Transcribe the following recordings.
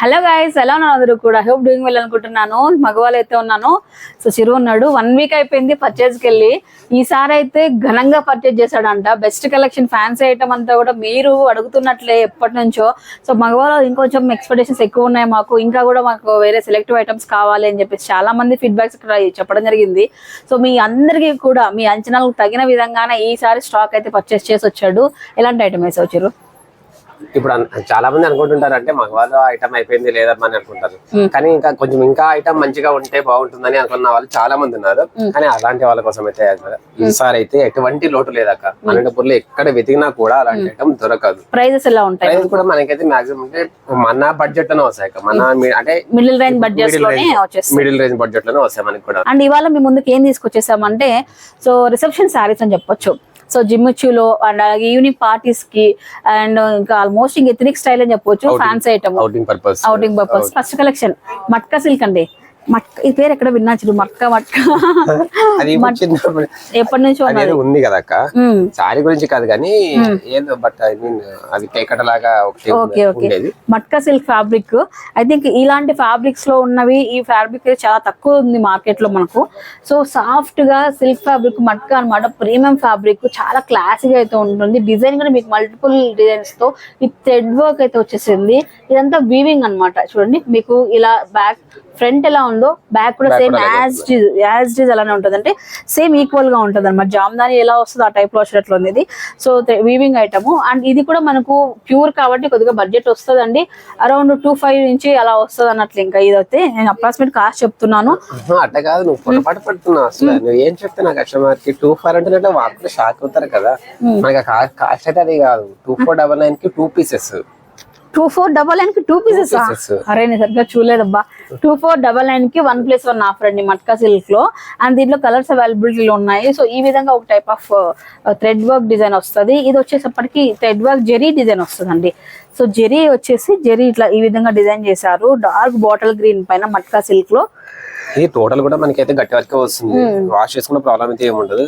Hello guys ఎలా ఉన్నారు అందరూ కూడా? హోప్ డూయింగ్ వెల్ అనుకుంటున్నాను. మగవాళ్ళు అయితే ఉన్నాను. సో చిరు ఉన్నాడు. వన్ వీక్ అయిపోయింది పర్చేజ్కి కి వెళ్ళి ఈసారి అయితే ఘనంగా పర్చేజ్ చేశాడంట. బెస్ట్ కలెక్షన్ ఫ్యాన్సీ ఐటమ్ అంతా కూడా మీరు అడుగుతున్నట్లే ఎప్పటి నుంచో. సో మగవాళ్ళు ఇంకొంచెం ఎక్స్పెక్టేషన్స్ ఎక్కువ ఉన్నాయి మాకు. ఇంకా కూడా మాకు వేరే సెలెక్టివ్ ఐటమ్స్ కావాలి అని చెప్పేసి చాలా మంది ఫీడ్బ్యాక్స్ ఇక్కడ చెప్పడం జరిగింది. సో మీ అందరికీ కూడా మీ అంచనాలకు తగిన విధంగానే ఈసారి స్టాక్ అయితే పర్చేస్ చేసి వచ్చాడు. ఎలాంటి ఐటమ్ వేసి ఇప్పుడు చాలా మంది అనుకుంటుంటారు అంటే మగవాళ్ళు ఐటమ్ అయిపోయింది లేదమ్మా అని అనుకుంటారు. కానీ ఇంకా కొంచెం ఇంకా ఐటమ్ మంచిగా ఉంటే బాగుంటుందని అనుకున్న వాళ్ళు చాలా మంది ఉన్నారు. కానీ అలాంటి వాళ్ళ కోసం అయితే ఈసారి అయితే ఎటువంటి లోటు లేదక్క. అనంతపూర్లో ఎక్కడ వెతికినా కూడా అలాంటి ఐటమ్ దొరకదు. ప్రైజెస్ ఎలా ఉంటాయి? ప్రైస్ కూడా మనకైతే మాక్సిమం అంటే మన బడ్జెట్లోనే వస్తాయి. మన అంటే మిడిల్ రేంజ్ బడ్జెట్స్ మిడిల్లోనే రేంజ్ వచ్చేస్తాయి. మిడిల్ రేంజ్ బడ్జెట్లోనే వస్తాయి మనకి కూడా. అండ్ ఇవాళ మీ ముందుకు ఏం తీసుకొచ్చేసామంటే సో రిసెప్షన్ శారీస్ అని చెప్పొచ్చు. సో జిమ్మిచ్చులో అండ్ అలాగే ఈవినింగ్ పార్టీస్కి అండ్ ఇంకా ఆల్మోస్ట్ ఇంక ఎథనిక్ స్టైల్ అని చెప్పొచ్చు fancy item outing purpose outing purpose first collection matka silk అండి. మట్కా ఈ పేరు ఎక్కడ విన్నా చిరు మట్కా మట్కా అది ఎప్పటి నుంచో ఉంది కదా అక్క. సారీ గురించి కాదు కానీ ఏదో బట్ ఐ మీన్ అది కేకట లాగా ఒకటి okay okay. Matka silk fabric. I think ఇలాంటి ఫ్యాబ్రిక్స్లో ఉన్నవి ఈ ఫ్యాబ్రిక్ చాలా తక్కువ ఉంది మార్కెట్లో మనకు. సో సాఫ్ట్గా సిల్క్ ఫ్యాబ్రిక్ మట్కా అన్నమాట ప్రీమియం ఫ్యాబ్రిక్ చాలా క్లాసిక్ అయితే ఉంటుంది. డిజైన్ కూడా మీకు మల్టిపుల్ డిజైన్స్తో ఈ థ్రెడ్ వర్క్ అయితే వచ్చేసింది. ఇదంతా వీవింగ్ అన్నమాట. చూడండి మీకు ఇలా బ్యాక్ ఫ్రంట్ ఎలా ఉందో బ్యాక్ కూడా సేమ్ యాజ్ యాజ్ డిజ్ అలానే ఉంటుంది అంటే సేమ్ ఈక్వల్గా ఉంటుంది అనమాట జామ్దాని ఎలా వస్తుందో ఆ టైప్లో వచ్చేటట్లు ఉంది ఇది. సో వీవింగ్ ఐటమ్ అండ్ ఇది కూడా మనకు ప్యూర్ కాబట్టి కొద్దిగా బడ్జెట్ వస్తుందండి. అరౌండ్ టూ ఫైవ్ నుంచి అలా వస్తుంది అన్నట్లు ఇంకా ఇదైతే నేను అప్రాక్సిమేట్ కాస్ట్ చెప్తున్నాను. అట్లా కాదు. నువ్వు పొరపాటు పడుతున్నావు అసలు. నువ్వు ఏం చెప్తున్నా కస్టమర్కి టూ ఫోర్ అంటే వాళ్ళు షాక్ అవుతారు కదా. మనకి కాస్ట్ అయితే అది కాదు. టూ ఫోర్ డబల్ నైన్కి two pieces two four double నైన్కి టూ పీసెస్. అరే నేను సరిగ్గా చూడలేదబ్బా. టూ ఫోర్ డబల్ నైన్కి వన్ ప్లస్ వన్ ఆఫర్ అండి మట్కా సిల్క్లో. అండ్ దీంట్లో కలర్స్ అవైలబిలిటీలో ఉన్నాయి. సో ఈ విధంగా ఒక type of thread work design వస్తుంది. ఇది వచ్చేసప్పటికి థ్రెడ్ వర్క్ జెరీ డిజైన్ వస్తుందండి. సో జెరీ వచ్చేసి జెరీ ఇట్లా ఈ విధంగా డిజైన్ చేశారు. డార్క్ బాటిల్ గ్రీన్ పైన మట్కా సిల్క్లో. ఇది టోటల్ కూడా మనకైతే గట్టి వరకే వస్తుంది. వాష్ చేసుకున్న ప్రాబ్లం అయితే ఏముండదు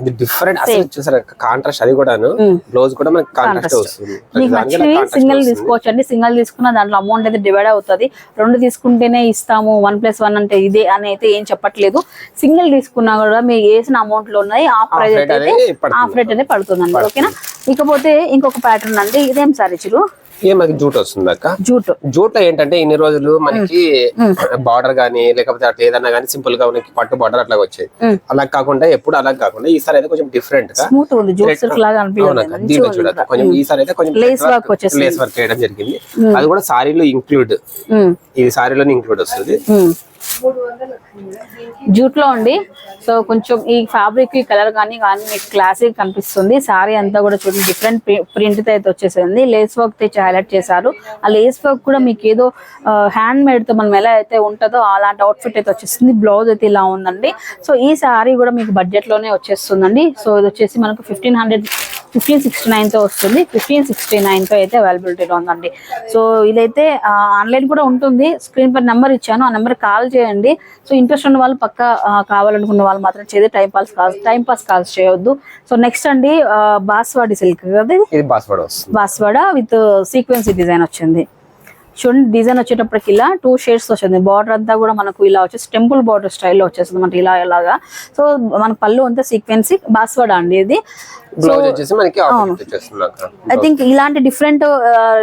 ఇది డిఫరెంట్ అసలు చూసారు కాంట్రాస్ట్ అది కూడాను. బ్లౌజ్ కూడా మనకి కాంట్రాస్ట్ వస్తుంది. సింగిల్ తీసుకోవచ్చు అండి సింగిల్ తీసుకున్న దాంట్లో అమౌంట్ అయితే డివైడ్ అవుతుంది. రెండు తీసుకుంటేనే ఇస్తాము. వన్ ప్లస్ వన్ అంటే ఇదే అని అయితే ఏం చెప్పట్లేదు. సింగిల్ తీసుకున్నా కూడా మీరు వేసిన అమౌంట్లో ఉన్నది ఆ ప్రైస్ అయితే అనేది పడుతుంది. హాఫ్ రేట్ అనేది పడుతుందండి. ఓకేనా ఇకపోతే ఇంకొక ప్యాటర్న్ అండి. ఇదేం సారీ చిరు మనకి జూట్ వస్తుంది అక్క జూట్. జూట్ ఏంటంటే ఇన్ని రోజులు మనకి బార్డర్ గానీ లేకపోతే అట్లా ఏదన్నా గానీ సింపుల్గా మనకి పట్టు బార్డర్ అట్లా వచ్చేది. అలా కాకుండా ఎప్పుడు అలా కాకుండా ఈసారి అయితే కొంచెం డిఫరెంట్గా దీంట్లో చూడక కొంచెం ఈసారి అయితే కొంచెం. లేస్ వర్క్ చేయడం జరిగింది. అది కూడా సారీలో ఇంక్లూడ్ ఇది సారీలోనే ఇంక్లూడ్ వస్తుంది. జూట్లో అండి. సో కొంచెం ఈ ఫ్యాబ్రిక్ ఈ కలర్ కానీ కానీ మీకు క్లాసిక్ కనిపిస్తుంది. సారీ అంతా కూడా చూడండి డిఫరెంట్ ప్రింట్ అయితే వచ్చేసింది. లేస్ వర్క్ తెచ్చి హైలైట్ చేశారు. ఆ లేస్ వర్క్ కూడా మీకు ఏదో హ్యాండ్ మేడ్తో మనం ఎలా అయితే ఉంటుందో అలాంటి అవుట్ఫిట్ అయితే వచ్చేసింది. బ్లౌజ్ అయితే ఇలా ఉందండి. సో ఈ సారీ కూడా మీకు బడ్జెట్లోనే వచ్చేస్తుందండి. సో ఇది వచ్చేసి మనకు ఫిఫ్టీన్ హండ్రెడ్ ఫిఫ్టీన్ సిక్స్టీ నైన్తో వస్తుంది. ఫిఫ్టీన్ సిక్స్టీ నైన్తో అయితే అవైలబిలిటీలో ఉందండి. సో ఇదైతే ఆన్లైన్ కూడా ఉంటుంది. స్క్రీన్ పై నెంబర్ ఇచ్చాను. ఆ నెంబర్ కాల్ చేయండి. సో ఇంట్రెస్ట్ ఉన్న వాళ్ళు పక్క కావాలనుకున్న వాళ్ళు మాత్రం చేసి time pass calls time pass calls చేయొద్దు. సో నెక్స్ట్ అండి బాస్వాడి సిల్క్ కదా బాస్వాడ విత్ సీక్వెన్సీ డిజైన్ వచ్చింది. చూడండి డిజైన్ వచ్చేటప్పటికి ఇలా టూ షేడ్స్ వచ్చింది. బార్డర్ అంతా కూడా మనకు ఇలా వచ్చేసి టెంపుల్ బార్డర్ స్టైల్లో వచ్చేస్తుంది మనకి ఇలా ఇలాగా. సో మన పళ్ళు అంతా సీక్వెన్సీ బాస్వాడ అండి ఇది. ఐ థింక్ ఇలాంటి డిఫరెంట్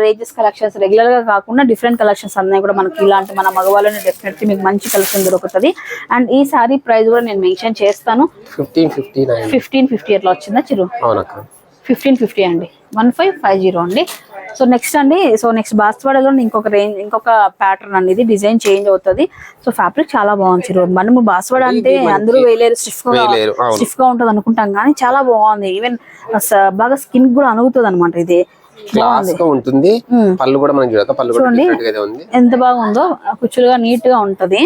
రేంజెస్ కలెక్షన్స్ రెగ్యులర్గా కాకుండా డిఫరెంట్ కలెక్షన్స్ అన్నీ కూడా మనకి ఇలాంటి మన మగవాళ్ళని డెఫినెట్లీ మీకు మంచి కలెక్షన్ దొరుకుతుంది. అండ్ ఈ సారీ ప్రైస్ కూడా నేను మెన్షన్ చేస్తాను. Fifteen fifty nine fifteen fifty అట్లా వచ్చిందా చిరు? అవునక్క. ఫిఫ్టీన్ ఫిఫ్టీ అండి. వన్ ఫైవ్ ఫైవ్ జీరో అండి. సో నెక్స్ట్ అండి సో నెక్స్ట్ బాస్వాడలో ఇంకొక రేంజ్ ఇంకొక ప్యాటర్న్ అనేది డిజైన్ చేంజ్ అవుతుంది. సో ఫ్యాబ్రిక్ చాలా బాగుంది మనము బాస్వాడ అంటే అందరూ వేయలేరు స్టిఫ్గా. స్టిఫ్గా ఉంటుంది అనుకుంటాం కానీ చాలా బాగుంది. ఈవెన్ బాగా స్కిన్ కూడా అనుగుతుంది అనమాట ఇది. క్లాస్గా ఉంటుంది. పళ్ళు కూడా మనకి చూడక పళ్ళు కూడా ఉంది. ఎంత బాగుందో కుచ్చులుగా నీట్గా ఉంటది.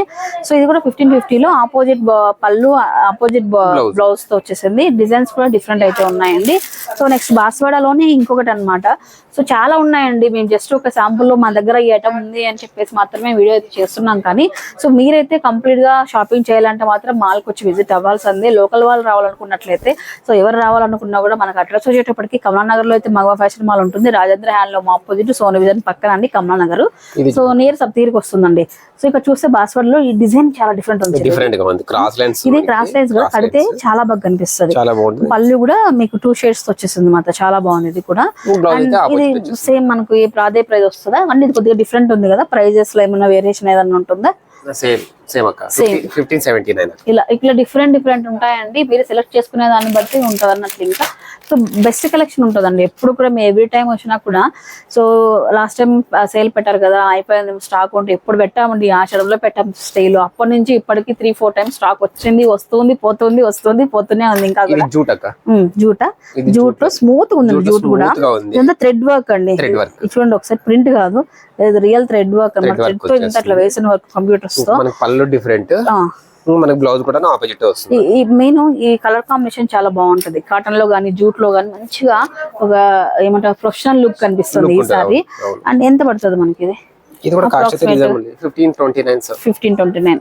సో ఇది కూడా ఫిఫ్టీన్ ఫిఫ్టీలో ఆపోజిట్ పళ్ళు ఆపోజిట్ బ్లౌజ్తో వచ్చేసింది. డిజైన్స్ కూడా డిఫరెంట్ అయితే ఉన్నాయండి. సో నెక్స్ట్ బాస్వాడలోనే ఇంకొకటి అన్నమాట. సో చాలా ఉన్నాయండి. మేము జస్ట్ ఒక శాంపుల్లో మా దగ్గర ఈ ఐటమ్ ఉంది అని చెప్పేసి మాత్రమే వీడియో అయితే చేస్తున్నాం కానీ సో మీరైతే కంప్లీట్గా షాపింగ్ చేయాలంటే మాత్రం మాల్కి వచ్చి విజిట్ అవ్వాల్సిందే. లోకల్ వాళ్ళు రావాలనుకున్నట్లయితే సో ఎవరు రావాలనుకున్నా కూడా మనకు అడ్రస్ వచ్చేటప్పటికి కమలానగర్లో అయితే మగవా ఫ్యాషన్ మాల్ ఉంటుంది. ఉంటుంది Rajendra handloom opposite Sony vision పక్కన అండి కమలా నగర్. సో నియర్ సప్తగిరికి వస్తుందండి. సో ఇక్కడ చూస్తే బాస్వర్డ్లో ఈ డిజైన్ చాలా డిఫరెంట్ ఉంది డిఫరెంట్గా ఉంది. క్రాస్ లైన్స్ ఇది క్రాస్ లైన్స్ కూడా కడితే చాలా బాగా కనిపిస్తుంది. పళ్ళు కూడా మీకు టూ షేడ్స్ వచ్చేసింది మాట చాలా బాగుంది ఇది కూడా. ఇది సేమ్ మనకు అదే ప్రైస్ వస్తుందా? అండ్ ఇది కొద్దిగా డిఫరెంట్ ఉంది కదా. ప్రైజెస్లో ఏమైనా వేరియేషన్ ఏదైనా ఉంటుందా? సేమ్ సేమ్ అక్క. ఫిఫ్టీన్ సెవెంటీ నైన్ ఇలా ఇట్లా డిఫరెంట్ డిఫరెంట్ ఉంటాయండి. మీరు సెలెక్ట్ చేసుకునే దాన్ని బట్టి ఉంటుంది అన్నట్లు ఇంకా. సో బెస్ట్ కలెక్షన్ ఉంటుందండి. ఎప్పుడు కూడా మీ ఎవ్రీ టైం వచ్చినా కూడా. సో లాస్ట్ టైం సేల్ పెట్టారు కదా అయిపోయింది స్టాక్ ఉంటే ఎప్పుడు పెట్టామండి? ఆ షడంలో పెట్టాం స్టైల్ అప్పటి నుంచి ఇప్పటికి త్రీ ఫోర్ టైమ్స్ స్టాక్ వచ్చింది వస్తుంది పోతుంది వస్తుంది పోతూనే ఉంది ఇంకా జూట్ జూట జూట్లో స్మూత్ ఉంది జూట్ కూడా. ఇదంతా థ్రెడ్ వర్క్ అండి. చూడండి ఒకసారి ప్రింట్ కాదు. రియల్ థ్రెడ్ వర్క్ అన్నమాట. థ్రెడ్తో ఇంత అట్లా వేసిన వర్క్ కంప్యూటర్స్తో. పళ్ళు డిఫరెంట్. మనకి బ్లౌజ్ కూడా ఆపోజిట్ వస్తుంది. ఈ- మెయిన్ ఈ కలర్ కాంబినేషన్ చాలా బాగుంటది. కాటన్లో గానీ జూట్లో గానీ మంచిగా ఒక ఏమంటారు ప్రొఫెషనల్ లుక్ కనిపిస్తుంది Look ఈ ఉంటుంది, సారీ అవును. అండ్ ఎంత పడుతుంది మనకి ఇది? ఇది కూడా కాస్ట్ అయితే reasonable fifteen twenty nine sir fifteen twenty nine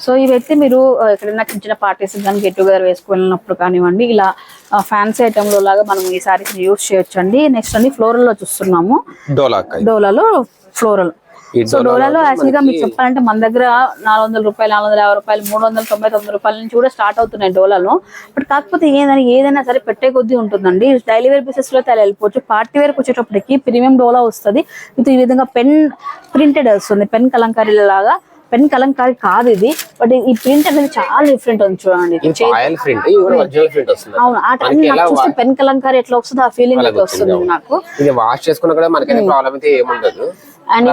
so ఇవైతే మీరు ఎక్కడైనా చిన్న చిన్న పార్టీస్ కానీ గెట్ టుగెదర్ వేసుకున్నప్పుడు కానివ్వండి ఇలా ఫ్యాన్సీ ఐటమ్లో లాగా మనం ఈ సారీస్ యూస్ చేయొచ్చు అండి నెక్స్ట్ అండి ఫ్లోరల్లో చూస్తున్నాము. డోలా. డోలాలో ఫ్లోరల్ సో డోలాలో యాక్చువల్గా మీకు చెప్పాలంటే మన దగ్గర నాలుగు వందల రూపాయలు నాలుగు వందల యాభై రూపాయలు మూడు వందల తొంభై తొమ్మిది రూపాయల నుంచి కూడా స్టార్ట్ అవుతున్నాయి డోలాలో బట్ కాకపోతే ఏదైనా ఏదైనా సరే పెట్టే కొద్దీ ఉంటుందండి. డైలీ వేర్ బేసిస్లో అలా వెళ్ళిపోవచ్చు. పార్టీ వేర్కి వచ్చేటప్పటికి ప్రీమియం డోలా వస్తుంది. ఇది ఈ విధంగా పెన్ ప్రింటెడ్ వస్తుంది. పెన్ కలంకారీ లాగా. పెన్ కలంకారీ కాదు ఇది. బట్ ఈ ప్రింట్ అనేది చాలా డిఫరెంట్ ఉంది చూడండి. అవును. ఆ టైం మనకి నాకు చూస్తే పెన్ కలంకారీ ఎట్లా వస్తుందో ఆ ఫీలింగ్ అయితే వస్తుంది నాకు. వాష్ చేసుకున్నా కూడా మనకైతే ప్రాబ్లం అయితే ఏముండదు. అండ్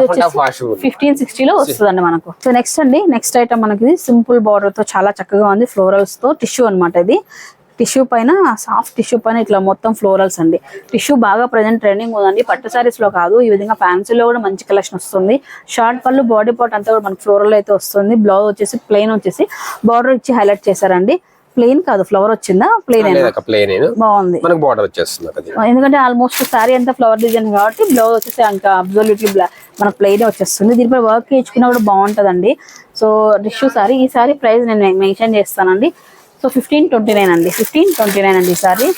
ఫిఫ్టీన్ సిక్స్టీలో వస్తుందండి మనకు. సో నెక్స్ట్ అండి నెక్స్ట్ ఐటమ్ మనకి సింపుల్ బార్డర్తో చాలా చక్కగా ఉంది ఫ్లోరల్స్తో టిష్యూ అన్నమాట ఇది. టిష్యూ పైన సాఫ్ట్ టిష్యూ పైన ఇట్లా మొత్తం ఫ్లోరల్స్ అండి. టిష్యూ బాగా ప్రజెంట్ ట్రెండింగ్ ఉందండి. పట్టు సారీస్లో కాదు ఈ విధంగా ఫ్యాన్సీలో కూడా మంచి కలెక్షన్ వస్తుంది. షార్ట్ పళ్ళు బాడీ పార్ట్ అంతా కూడా మనకి ఫ్లోరల్ అయితే వస్తుంది. బ్లౌజ్ వచ్చేసి ప్లెయిన్ వచ్చేసి బార్డర్ ఇచ్చి హైలైట్ చేశారండి. ప్లెయిన్ కాదు ఫ్లవర్ వచ్చిందా? ప్లెయిన్ బాగుంది. మనకు బార్డర్ వచ్చేస్తుంది ఎందుకంటే ఆల్మోస్ట్ సారీ అంతా ఫ్లవర్ డిజైన్ కాబట్టి బ్లౌజ్ వచ్చేసి ఇంకా అబ్జల్యూట్లీ మన ప్లెయిన్ వచ్చేస్తుంది. దీనిపై వర్క్ ఇచ్చుకున్నా కూడా బాగుంటుందండి. సో టిష్యూ సారీ ఈ సారీ ప్రైస్ నేను మెన్షన్ చేస్తానండి. సో ఫిఫ్టీన్ ట్వంటీ నైన్ అండి. ఫిఫ్టీన్ ట్వంటీ నైన్ అండి ఈ sari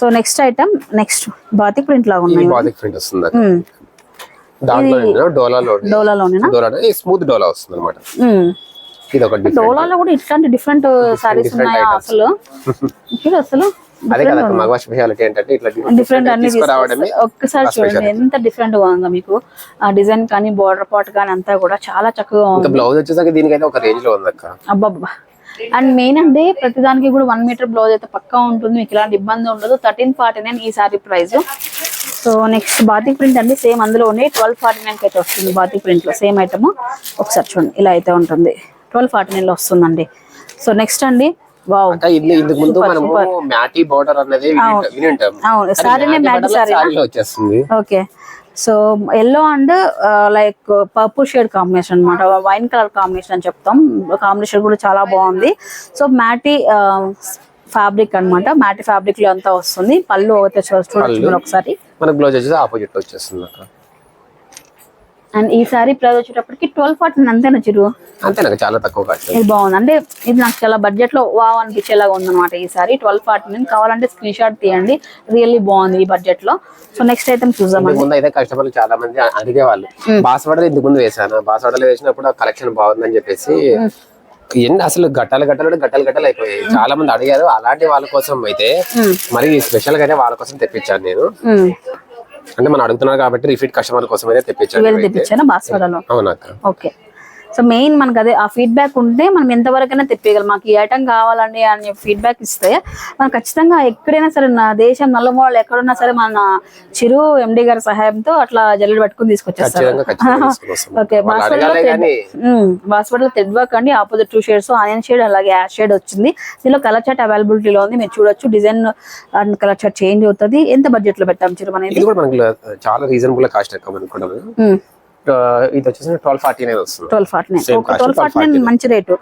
so next item next batik print లాగా ఉన్నాయి బాదిక్ ప్రింట్ వస్తుంది. మ్మ్. దాంట్లో డోలాలో డోలాలోనేనా? డోలా స్మూత్ డోలా వస్తుంది అనమాట మ్మ్. ఇది. డోలాలో కూడా ఇట్లాంటి డిఫరెంట్ సారీస్ different ఉన్నాయా. అసలు? చూడు అసలు అదే కదా మగవా స్పెషాలిటీ ఏంటంటే ఇట్లా డిఫరెంట్ అన్ని. ఒక్కసారి చూడండి ఎంత డిఫరెంట్గా ఉందో మీకు. ఆ డిజైన్ కానీ బోర్డర్ పాట్ కానీ అంతా కూడా చాలా చక్కగా ఉంది. బ్లౌజ్ వచ్చేసరికి దీనికైతే ఒక రేంజ్లో ఉంది అక్క అబ్బబ్బా. అండ్ మెయిన్ అండి ప్రతిదానికి కూడా వన్ మీటర్ బ్లౌజ్ అయితే పక్కా ఉంటుంది. మీకు ఇలాంటి ఇబ్బంది ఉండదు. థర్టీన్ ఫార్టీ నైన్ ఈ sari price so next batik print అండి. సేమ్ అందులోనే ట్వెల్వ్ ఫార్టీ నైన్ అయితే వస్తుంది బాతిక్ ప్రింట్లో. సేమ్ ఐటమ్ ఒకసారి చూడండి ఇలా అయితే ఉంటుంది. ట్వెల్వ్ ఫార్టీ నైన్లో వస్తుందండి. సో నెక్స్ట్ అండి okay. So yellow and like purple shade combination అన్నమాట. వైన్ కలర్ కాంబినేషన్ అని చెప్తాం. కాంబినేషన్ కూడా చాలా బాగుంది. సో మ్యాటీ ఫ్యాబ్రిక్ అన్నమాట. మ్యాటీ ఫ్యాబ్రిక్లో అంతా వస్తుంది. పళ్ళు మీరు ఒకసారి. మనకు బ్లౌజ్ వచ్చేసి ఆపోజిట్ వచ్చేస్తుంది అక్క. అండ్ ఈ సారీ ప్రైస్ వచ్చేటప్పటికి ట్వెల్వ్ ఫార్టీ అంతేనా చిరు? అంతే నాకు చాలా తక్కువ ఇది బాగుంది. అంటే ఇది నాకు చాలా బడ్జెట్లో వావ్ అనిపించేలాగా ఉందన్నమాట ఈ సారీ. ట్వెల్వ్ ఫార్టీ నైన్ కావాలంటే స్క్రీన్ షాట్ తీయండి. రియల్లీ బాగుంది ఈ బడ్జెట్లో. సో నెక్స్ట్ ఐటమ్ ఇంతకు ముందు అయితే కస్టమర్లు చాలా మంది అడిగేవాళ్ళు. బాస్వాడలు ఇంతకు ముందు వేసాను? బాస్వాడలు వేసినప్పుడు కలెక్షన్ బాగుందని చెప్పేసి ఎన్ని అసలు గట్టాలు గట్టాలు గట్టాలు గట్టాలు అయిపోయాయి. చాలా మంది అడిగారు. అలాంటి వాళ్ళ కోసం అయితే మరి స్పెషల్గా అయితే వాళ్ళ కోసం తెప్పించాను నేను. అంటే మనం అడుగుతున్నారు కాబట్టి రిపీట్ కస్టమర్ కోసం అయితే తెప్పించాను తెప్పించాను బాస్వరాలో అవునక్క. ఓకే. సో మెయిన్ మనకు అదే ఆ ఫీడ్బ్యాక్ ఉంటే మనం ఎంతవరకైనా తెప్పగలం మాకు ఈ ఐటమ్ కావాలండి అని ఫీడ్బ్యాక్ ఇస్తే మనం ఖచ్చితంగా ఎక్కడైనా సరే నా దేశం నల్లమూలలు ఎక్కడున్నా సరే మన చిరు ఎండి గారి సహాయంతో అట్లా జల్లెడ పట్టుకుని తీసుకొచ్చేస్తారు. ఓకే బాస్పట్లో థ్రెడ్ వర్క్ అండి opposite two shades onion shade అలాగే యాష్ షేడ్ వచ్చింది. దీనిలో కలర్ చాట్ అవైలబిలిటీలో ఉంది. మీరు చూడొచ్చు design and colour chart change అవుతుంది. ఎంత బడ్జెట్లో పెట్టాం చిరు అనేది చాలా రీజనబుల్ కాస్ట్ ఇది వచ్చేసి ట్వెల్వ్ ఫార్టీ నైన్ వస్తుంది. Twelve forty twelve forty nine 12.49. మంచి రేటు.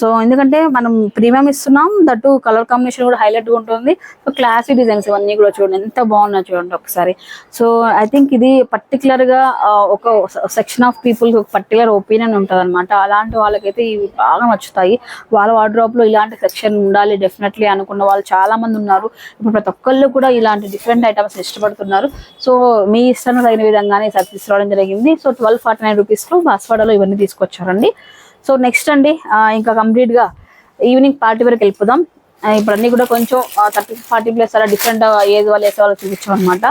సో ఎందుకంటే మనం ప్రీమియం ఇస్తున్నాం దట్టు కలర్ కాంబినేషన్ కూడా హైలైట్గా ఉంటుంది. సో క్లాసిక్ డిజైన్స్ ఇవన్నీ కూడా చూడండి ఎంత బాగున్నాయి చూడండి ఒకసారి. సో ఐ థింక్ ఇది పర్టికులర్గా ఒక సెక్షన్ ఆఫ్ పీపుల్ ఒక పర్టికులర్ ఒపీనియన్ ఉంటుంది అనమాట అలాంటి వాళ్ళకైతే ఇవి బాగా నచ్చుతాయి. వాళ్ళ వార్డ్రోప్లో ఇలాంటి సెక్షన్ ఉండాలి డెఫినెట్లీ అనుకున్న వాళ్ళు చాలా మంది ఉన్నారు. ఇప్పుడు ప్రతి ఒక్కళ్ళు కూడా ఇలాంటి డిఫరెంట్ ఐటమ్స్ ఇష్టపడుతున్నారు. సో మీ ఇష్టం తగిన విధంగానే ఈసారి తీసుకురావడం జరిగింది. సో ట్వెల్వ్ ఫార్టీ నైన్ రూపీస్లో బాస్వాడలో ఇవన్నీ తీసుకొచ్చారండి. సో నెక్స్ట్ అండి ఇంకా కంప్లీట్గా ఈవినింగ్ పార్టీ వరకు వెళ్ళిపోదాం. ఇప్పుడు అన్ని కూడా కొంచెం థర్టీ ఫార్టీ ప్లస్ అలా డిఫరెంట్ ఏజ్ వాళ్ళు వేసే వాళ్ళు చూపించాం అనమాట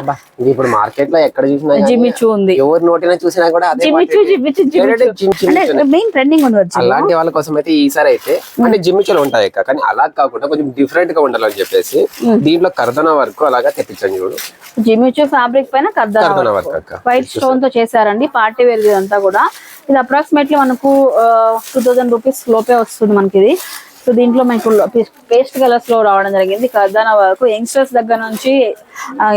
ఇప్పుడు మార్కెట్లో ఎక్కడ చూసినా గానీ జిమ్మిచూ ఉంది. ఎవరి నోటిన చూసినా కూడా అదే Jimmy Choo quantity. Jimmy Choo Direct Jimmy Choo gym- జిమ్ అంటే మెయిన్ ట్రెండింగ్ ఉంది వచ్చి అలాంటి వాళ్ళ కోసం అయితే ఈసారి అయితే అంటే జిమ్మిచలు ఉంటాయి కానీ అలా కాకుండా కొంచెం డిఫరెంట్గా ఉండాలని చెప్పేసి దీంట్లో కర్దన వరకు అలాగా తెప్పించండి చూడు. జిమిచూ ఫ్యాబ్రిక్ పైన కర్దానా వర్క్. వైట్ స్టోన్తో చేశారండి పార్టీ వేర్ ఇదంతా కూడా. ఇది అప్రాక్సిమేట్లీ మనకు టూ థౌజండ్ రూపీస్ లోపే వస్తుంది మనకి ఇది సో దీంట్లో మనకు పేస్ట్ కలర్స్లో రావడం జరిగింది. కర్దానా వరకు యంగ్స్టర్స్ దగ్గర నుంచి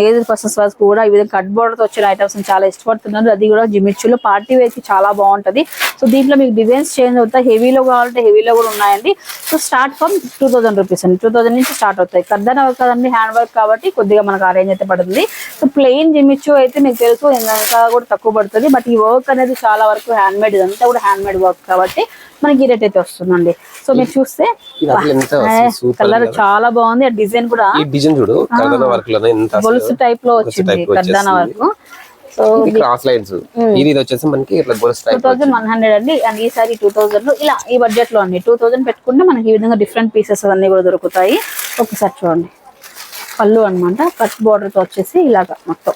ఏజ్ పర్సన్స్ వరకు కూడా ఈ విధంగా కట్ బోర్డర్తో వచ్చిన ఐటమ్స్ చాలా ఇష్టపడుతున్నారు. అది కూడా జిమిచ్చులో పార్టీ వేర్కి చాలా బాగుంటది. సో దీంట్లో మీకు డిజైన్స్ చేంజ్ అవుతాయి హెవీలో కావాలంటే హెవీలో కూడా ఉన్నాయండి. So start from two thousand rupees అండి. టూ థౌసండ్ నుంచి స్టార్ట్ అవుతాయి. కర్దానా వర్క్ కదండి హ్యాండ్ వర్క్ కాబట్టి కొద్దిగా మనకు అరేంజ్ అయితే పడుతుంది. సో ప్లెయిన్ జిమిచ్చు అయితే మీకు తెలుసు ఇంకా కూడా తక్కువ పడుతుంది. బట్ ఈ వర్క్ అనేది చాలా వరకు హ్యాండ్ మేడ్ ఇదంతా కూడా హ్యాండ్ మేడ్ వర్క్ కాబట్టి మనకి ఈ రేట్ అయితే వస్తుందండి. సో మీరు చూస్తే కలర్ చాలా బాగుంది. ఆ డిజైన్ కూడా డిజైన్ చూడు గొలుసు టైప్లో వచ్చింది కర్దానా. వర్క్. సో ఇది క్రాస్ లైన్స్ ఇది ఇది వచ్చేసి మనకి ఇట్లా గొలుసు టూ థౌసండ్ వన్ హండ్రెడ్ అండి. అండ్ ఈసారి టూ థౌసండ్ ఇలా ఈ బడ్జెట్లో అండి. టూ థౌసండ్ పెట్టుకుంటే మనకి ఈ విధంగా డిఫరెంట్ పీసెస్ అన్ని కూడా దొరుకుతాయి. ఒకసారి చూడండి. పళ్ళు అన్నమాట కట్ బోర్డర్తో వచ్చేసి ఇలాగా మొత్తం.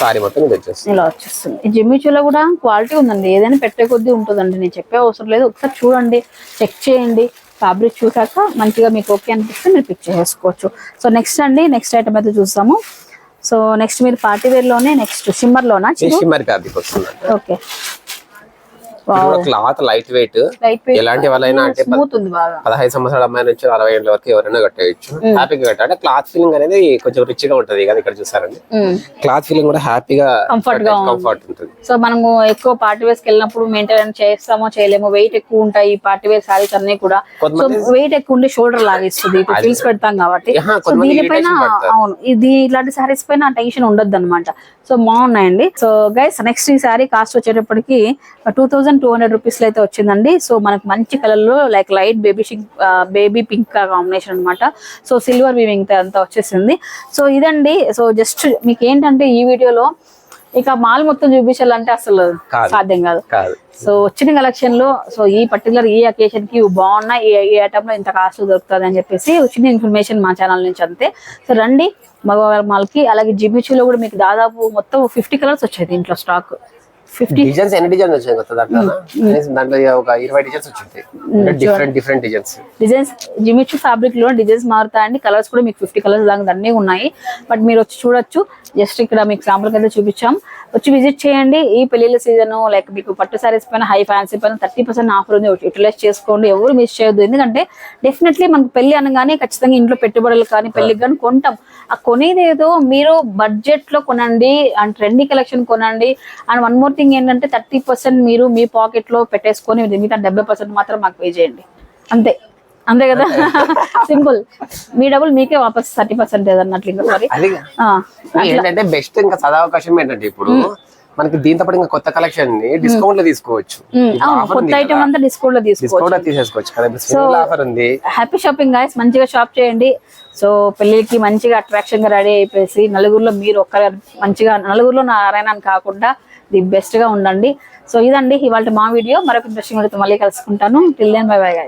సారీ మొత్తం ఇది వచ్చేస్తుంది. ఇలా వచ్చేస్తుంది. ఈ జిమ్మిచూలో కూడా క్వాలిటీ ఉందండి. ఏదైనా పెట్టే కొద్దీ ఉంటుందండి. నేను చెప్పే అవసరం లేదు. ఒకసారి చూడండి. చెక్ చేయండి. ఫ్యాబ్రిక్ చూసాక మంచిగా మీకు ఓకే అనిపిస్తే మీరు పిక్ చేసుకోవచ్చు. సో నెక్స్ట్ అండి. నెక్స్ట్ ఐటమ్ అయితే చూస్తాము. సో నెక్స్ట్ మీరు పార్టీ వేర్లోనే నెక్స్ట్ షిమ్మర్ లోనా షిమ్మర్ ఫ్యాబ్రిక్ వస్తుంది okay. Cloth light weight. Light ఎలాంటి వాళ్ళైనా అంటే పదహైదు సంవత్సరాల అమ్మాయి నుంచి అరవై ఏళ్ళ వరకు ఎవరైనా కట్టేయచ్చు. హ్యాపీగా కట్ట అంటే క్లాత్ ఫీలింగ్ అనేది కొంచెం రిచ్గా ఉంటది. కదా ఇక్కడ చూసారండి. క్లాత్ ఫీలింగ్ కూడా హ్యాపీగా Comfort గా. కంఫర్ట్ ఉంటుంది. సో మనము ఎక్కువ పార్టీ వేర్స్ వెళ్ళినప్పుడు మెయింటైన్ చేస్తామో చేయలేమో వెయిట్ ఎక్కువ ఉంటాయి. పార్టీ వేర్ సారీస్ అన్ని కూడా. వెయిట్ ఎక్కువ ఉండి షోల్డర్ లాగిస్తుంది. ఫిల్స్ పెడతాం కాబట్టి. సో దీనిపైన. అవును. ఇది ఇలాంటి సారీస్ పైన టెన్షన్ ఉండొద్దు అనమాట సో బాగున్నాయండి. సో గైస్ నెక్స్ట్ ఈ సారీ కాస్ట్ వచ్చేటప్పటికి టూ థౌసండ్ టూ హండ్రెడ్ రూపీస్లో అయితే వచ్చిందండి. సో మనకు మంచి కలర్లో like light baby baby pink combination అన్నమాట. సో సిల్వర్ వీవింగ్ అంతా వచ్చేసింది. సో ఇదండి. సో జస్ట్ మీకు ఏంటంటే ఈ వీడియోలో ఇక మాల్ మొత్తం చూపించాలంటే అసలు. సాధ్యం కాదు. సో వచ్చిన కలెక్షన్లో సో ఈ పర్టికులర్ ఈ అకేషన్కి బాగున్నాయి ఈ ఈ ఐటమ్లో ఇంత కాస్ట్ దొరుకుతుంది అని చెప్పేసి వచ్చిన ఇన్ఫర్మేషన్ మా ఛానల్ నుంచి అంతే. సో రండి. మగవారి మాల్కి అలాగే జిమ్మిచూలో కూడా మీకు దాదాపు మొత్తం ఫిఫ్టీ కలర్స్ వచ్చాయి దీంట్లో స్టాక్ ఫిఫ్టీ డిజైన్స్ ఎన్ని డిజైన్స్ వచ్చాయి కొత్త దాంట్లో? కనీసం దాంట్లో ఒక ఇరవై డిజైన్స్ వచ్చింది different different designs designs Jimmy Choo ఫ్యాబ్రిక్లో డిజైన్స్ మారుతాయండి కలర్స్ కూడా మీకు ఫిఫ్టీ కలర్స్ దాకా అన్నీ ఉన్నాయి. బట్ మీరు వచ్చి చూడొచ్చు. జస్ట్ ఇక్కడ మీకు శాంపుల్ కింద చూపించాం. వచ్చి విజిట్ చేయండి. ఈ పెళ్ళిళ్ళ సీజన్ లైక్ మీకు పట్టు సారీస్ పైన హై ఫ్యాన్సీ పైన థర్టీ పర్సెంట్ ఆఫర్ ఉంది. యూటిలైజ్ చేసుకోండి. ఎవరు మిస్ చేయొద్దు. ఎందుకంటే డెఫినెట్లీ మనకు పెళ్ళి అనగానే ఖచ్చితంగా ఇంట్లో పెట్టుబడులు కానీ పెళ్ళికి కానీ కొంటాం. ఆ కొనేది ఏదో మీరు బడ్జెట్లో కొనండి అండ్ ట్రెండీ కలెక్షన్ కొనండి. అండ్ వన్ మోర్ థింగ్ ఏంటంటే థర్టీ పర్సెంట్ మీరు మీ పాకెట్లో పెట్టేసుకొని మిగతా డెబ్బై పర్సెంట్ మాత్రం మాకు పే చేయండి. అంతే. అంతే కదా? సింపుల్ మీ డబ్బులు మీకే వాపస్ థర్టీ పర్సెంట్ అన్నట్లు ఇంకా సారీ ఏంటంటే బెస్ట్ ఇంకా సదావకాశం ఏంటంటే ఇప్పుడు మనకి దీంతో పాటు ఇంకా కొత్త కలెక్షన్ని డిస్కౌంట్లో తీసుకోవచ్చు. కొత్త ఐటమ్ అంతా డిస్కౌంట్లో తీసుకోవచ్చు. తీసేసుకోవచ్చు కదా. ఆఫర్ ఉంది. హ్యాపీ షాపింగ్ గాయస్ మంచిగా షాప్ చేయండి. సో పెళ్ళికి మంచిగా అట్రాక్షన్గా రెడీ అయిపోయి నలుగురిలో మీరు ఒక్కరు మంచిగా నలుగురిలో నారాయణ అని కాకుండా ది బెస్ట్గా ఉండండి. సో ఇదండి ఇవాళ మా వీడియో మరొక ఇంట్రెస్టింగ్ మళ్ళీ కలుసుకుంటాను. Till then bye bye guys